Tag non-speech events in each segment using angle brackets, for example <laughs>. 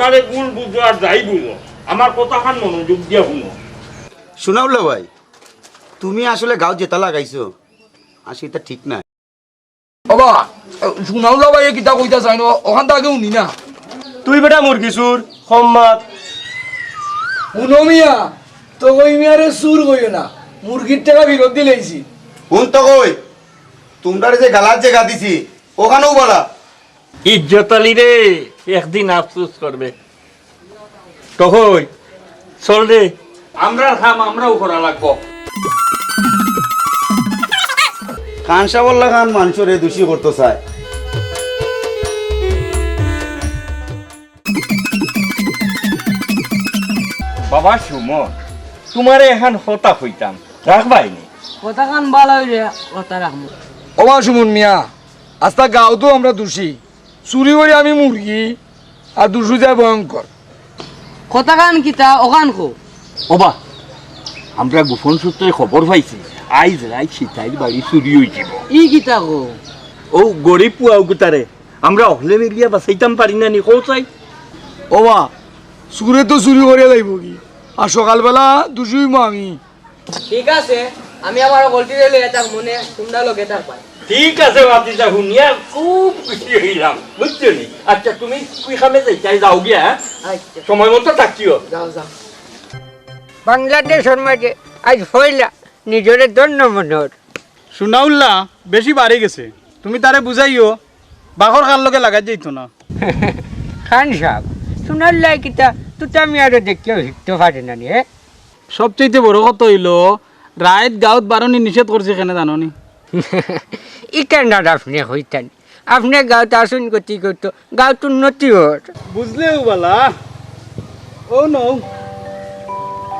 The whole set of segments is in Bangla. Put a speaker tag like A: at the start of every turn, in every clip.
A: আমারে ভুল বুঝো আর যাই বুঝো। আমার কথা খান মনোযোগ দিয়ে শুনো।
B: শোনাউল্লা ভাই তুমি আসলে গাঁও জেতা লাগাইছো আর সেটা ঠিক না
C: বাবা শুনাউলা ভাই কিতা কইতা চাই ন ওখান থেকে উনি না।
D: তুই বেটা মুরগি সুর সম্মাদ।
C: শুনো মিয়া তো ওই মিয়ারে সুর কইও না। মুরগির টাকা বিরত দিলেইছি।
B: শুন তো কই তোমরা যে গালার জায়গা দিছি ওখানেও বলা।
A: ইজ্জত আলী রে। একদিন আফসোস করবে। তো চল রে আমরা খাম আমরাও করা লাগবো।
B: খান সাবল্লা খান মানুষরে দোষী করতে চায়।
A: বাবা সুমন তোমারে এখন হতা হইতাম রাখবাইনি
E: কথা কান ভালো হইলে কথা রাখব।
C: ওমা সুমন মিয়া আস্তা গাও তো আমরা দোষী। চুরি করে আমি মুরগি আর দুশো যায় ভয়ঙ্কর
E: কথা কান কিতা ওখান কো।
A: ওবা আমরা গোপন সূত্রে খবর পাইছি আইজ রাই সীতাইর বাড়ি চুরি হয়েছিল
E: ই কিতা কো?
A: ও গরিব পুয়াও গুতারে আমরা অহলে মিলিয়া বাঁচাইতাম পারি না নি কৌ চাই।
C: ওমা চুরে তো চুরি করে যাইব কি? আর সকালবেলা দুশোই আমি
E: ঠিক আছে। আমি আমার গলতি রে লইয়া তাক মনে তোমরা লোকে তার পাই
A: ঠিক আছে বাতিজা শুনিয়া খুব খুশি হইলাম বুঝছ নি? আচ্ছা তুমি কুই খামে যাইতাই যাও গিয়া হ্যাঁ?
E: আচ্ছা।
A: সময় মতো থাকিও।
E: যাও যাও।
F: বাংলাদেশের মাঝে আজ হইলা নিজরে ধন্য মনোর
D: শুনাউল্লা বেশি বাড়ি গেছে। তুমি তারে বুঝাইও বাঘর খার লগে লাগাই যাইতো না। <laughs>
F: খান সাহেব শোনার কিতা তুই আমি আরও দেখিও শিখতে পারি না নিয়ে
D: সবচেয়ে বড় কথা হইল রায়ত গাঁত বারণি নিষেধ করছে কেন জাননি? <laughs>
F: ইকেন্ডার আপনি হইতেন আপনি গাঁত আসুন গতি করতো গাঁত উন্নতি হর
D: বুঝলেও বালা। ও নৌ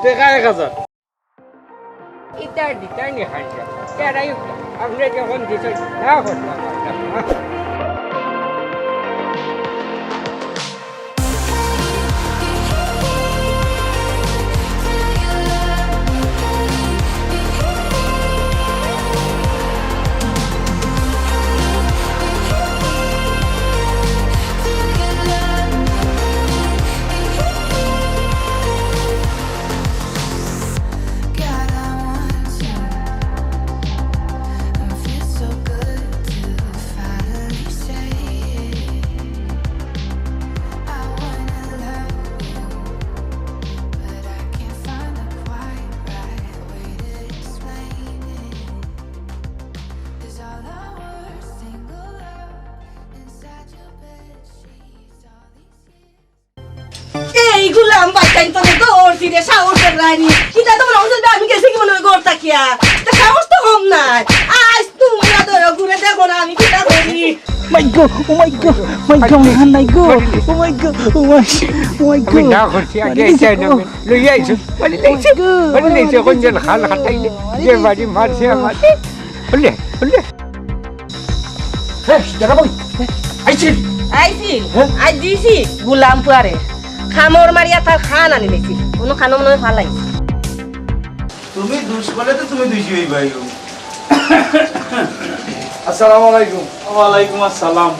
D: টেকা এক হাজার
F: ইটা দিতাই নি খান আপনি যখন দিছেন না করতে
G: গুলাম বাইতাই তো তো ওরছি রে সাহস রানি কিতা তো মনে হচ্ছে আমি গেছি কি মনে হয় গড় তাকিয়া তা সাহস তো কম নাই। আজ তোমরা ধরো ঘুরে দেখো না আমি কিতা করি?
F: আমি না করছি আগে এটাই নামে লই আইছো। মানে লেইছে মানে লেইছে কোনজন খাল খাটাইলে যে বাড়ি মারছে আমার। বলে বলে।
G: আইছিল আই দিছি গুলাম পুয়ারে খামর মারিয়া তার খান আনি লেছি কোনো খানো মনে হয় ফালাই
B: তুমি দুষ করলে তো তুমি দোষী হই ভাই
C: আসসালামু আলাইকুম।
D: ওয়ালাইকুম আসসালাম।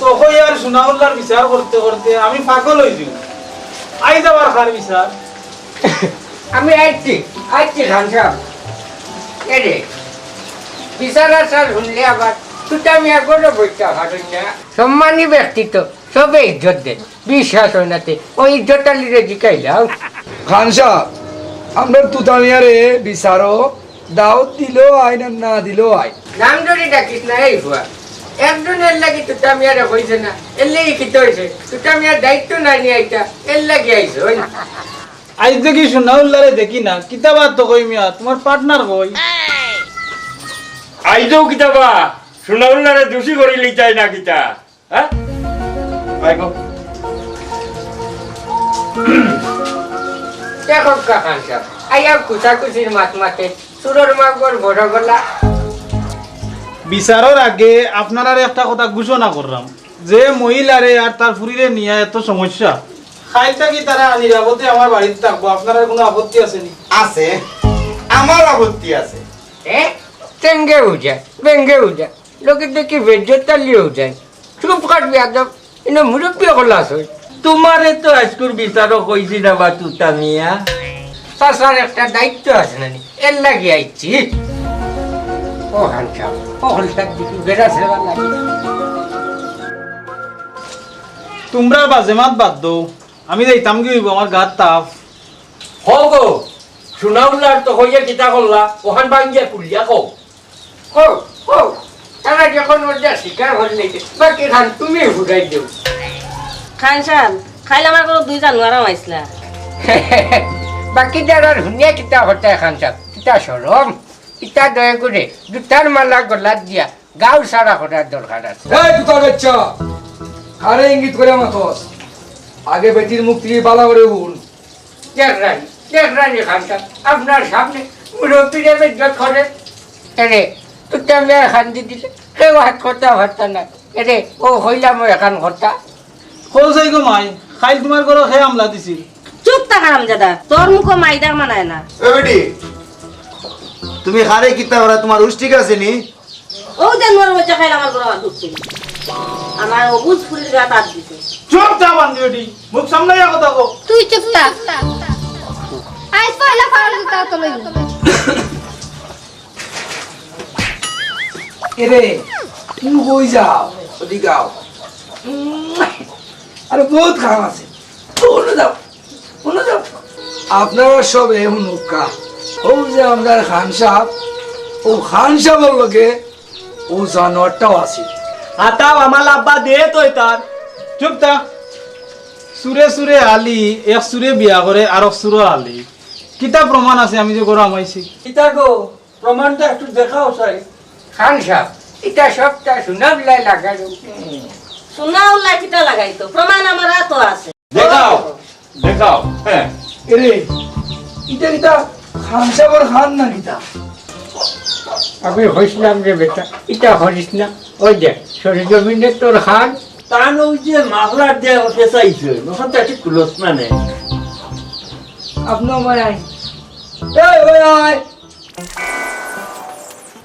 D: তো কই আর শুনাউল্লার বিচার করতে করতে আমি পাগল যাই আই যাবার খার বিচার?
F: আমি আইছি আইছি খান সাহেব। এরে বিচার আসার শুনলে আবার তুই আমি একবারও বইতে পারি না। সম্মানী ব্যক্তি তো সবে ইজ্জত দেন। বিশ্বাস হয় নাতে ওই ইজ্জতটা লিরে জিকাইলাম
C: খান সাহেব আমরা তুতামিয়ারে বিচারো দাওয়াত দিলো আইন আর না দিলো আই
F: নাম ধরে ডাকিস না এই হুয়া একজনের লাগি আমি হয়েছে না এর লাগি কি আমি আর দায়িত্ব না নিয়ে আইতা এর লাগি আইছে ওই না?
D: আজ দেখি শুনাউল্লারে দেখি না কিতাবা তো কই মিয়া তোমার পার্টনার কই?
A: আইজও কিতাবা শুনাউল্লারে দোষী করি লিচাই না কিতা হ্যাঁ?
F: দেখো কাকান সাহেব আইয়া কুচাকুচির মাত মাতে সুরর মাগর বড় গলা
D: বিচারের আগে আপনার একটা কথা ঘোষণা করলাম যে মহিলারে আর তার ফুরিরে নিয়ে এত সমস্যা। কি তারা নিরাপদে আমার বাড়িতে থাকব? আপনার কোনো আপত্তি আছে নি
B: আছে আমার আপত্তি আছে।
F: চেঙ্গে উঠে বেঙ্গে উঠে লোকে দেখি বেজ্জত তালিয়ে উঠে চুপ কাটবি একদম এনে মুরব্বী গলা আছে
A: তোমারে তো আজকুর বিচারক হয়েছি না বা তুতা মিয়া।
F: চাচার একটা দায়িত্ব আছে নানি এর লাগি আইছি। ও সাহেব ও হলটার দিকে বেড়া সেবা লাগে।
D: তোমরা বাজেমাত বাদ দো আমি যাইতাম কি হইব আমার গাত তাপ।
A: হগো শুনাউলার তো হইয়া কিতা করলা ওখান ভাঙ্গিয়া কুলিয়া কও।
F: ও ও তারা যখন ওটা শিকার হল নাকি বাকি খান তুমি ঘুরাই দেও।
G: খান সান খাইলে আমার কোনো দুই জানুয়ারা মাইছিলা <laughs>
F: বাকি যারা ধুনিয়া কিতা হতে খান সাহেব কিতা সরম ইটা দয়া করে দুটার মালা গলাত দিয়া গাও সারা করার দরকার আছে।
C: এই তুতার বাচ্চা কারে ইঙ্গিত করে মাতস আগে বেটির মুখ থেকে বালা। করে উন
F: দেখরানি দেখরানি খান সাহেব আপনার সামনে মুরব্বীরা বেজ্জত করে এরে তুটা মেয়ে খান দি দিলে কেউ হাত করতে পারতা না এরে ও হইলাম এখান ঘরটা
D: কল যাই গো মাই খাইল তোমার ঘরে খেয়ে আমলা দিছিল।
G: চুপ থাক দাদা তোর মুখো মাইদার মানায় না।
B: এ বেটি তুমি হারে কিতা ওরা তোমার হুশ ঠিক আছে নি?
G: ও জানুয়ার মধ্যে খাইলে আমার কোনো ঢুকছে আমার অবুজ ফুলের গা তার দিছে।
D: চুপ চা বান্ধি বেটি মুখ সামলাইয়া কথা কো
H: তুই চুপ থাক। আইস পয়লা ফাড়া দিতা তো লইব
C: এরে তুমি কই যাও? ওদিকে উম, আরে বহুত খাম আছে। শুনে যাও শুনে যাও। আপনারা সব এমন উকা ও যে আপনার খান সাহেব ও খান সাহেবের লগে ও জানোয়ারটাও আছে।
A: আতাও আমার আব্বা দে তো তার
D: চুপ থাক। সুরে সুরে আলি এক সুরে বিয়া করে আর সুরে আলি। কিতা প্রমাণ আছে আমি যে গরম হয়েছি
A: কিতা গো প্রমাণটা একটু দেখাও চাই।
F: খান সাহেব এটা সবটা শুনাবলাই লাগালো
G: সোনা উল্লা কিটা লাগাইতো? প্রমাণ আমার তো আছে।
A: দেখাও। দেখাও। হ্যাঁ।
C: এরে ইটা কিটা খান না কিটা
F: আমি হইসলাম রে বেটা এটা হরিস না। ওই দেখ সরে জমিনে তোর খান।
A: তান ওই যে মাগলার দেয়া হতে চাইছে ওখানটা ঠিক ক্লোজ মানে
C: আপনার মায় আই এই ওই আয়।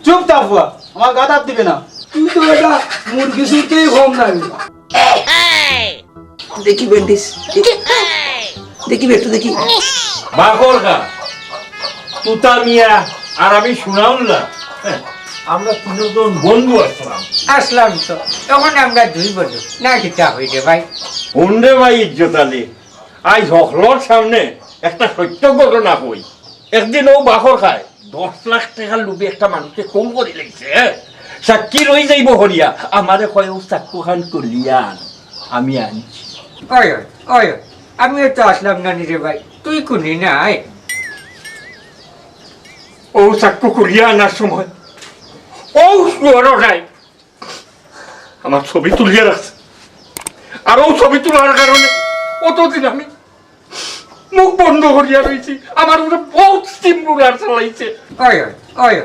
D: চুপ থাক বুয়া আমার গা দিবে না।
C: তুই তো এটা মুরগি শুনতেই কম নাই
I: দেখি বেন্ডিস দেখি একটু দেখি
A: বাকর গা তুতা মিয়া আর আমি শুনাউল্লা হ্যাঁ, আমরা তিনজন বন্ধু আসলাম
F: আসলাম তো তখন আমরা দুই বন্ধু না কিতা হইছে ভাই
A: হুন্ডে ভাই ইজ্জত আলী আজ হকলোর সামনে একটা সত্য ঘটনা কই একদিন ও বাকর খায় দশ লাখ টাকা লুবি একটা মানুষকে কম করে লাগছে হ্যাঁ? সাক্ষী রই যাইব হরিয়া? আমারে কয় ও চাক্কু খান কলিয়ান আমি আনছি।
F: ওই ওই, আমিও তো আসলাম না রে ভাই তুই কুনি নাই?
A: ও চাক্কু কলিয়া আনার সময় ও শুয়ারও নাই। আমার ছবি তুলিয়া রাখছে। আর ও ছবি তোলার কারণে অতদিন আমি মুখ বন্ধ করিয়া রয়েছি আমার উপরে বহুত স্টিম রুলার চালাইছে
F: ওই ওই।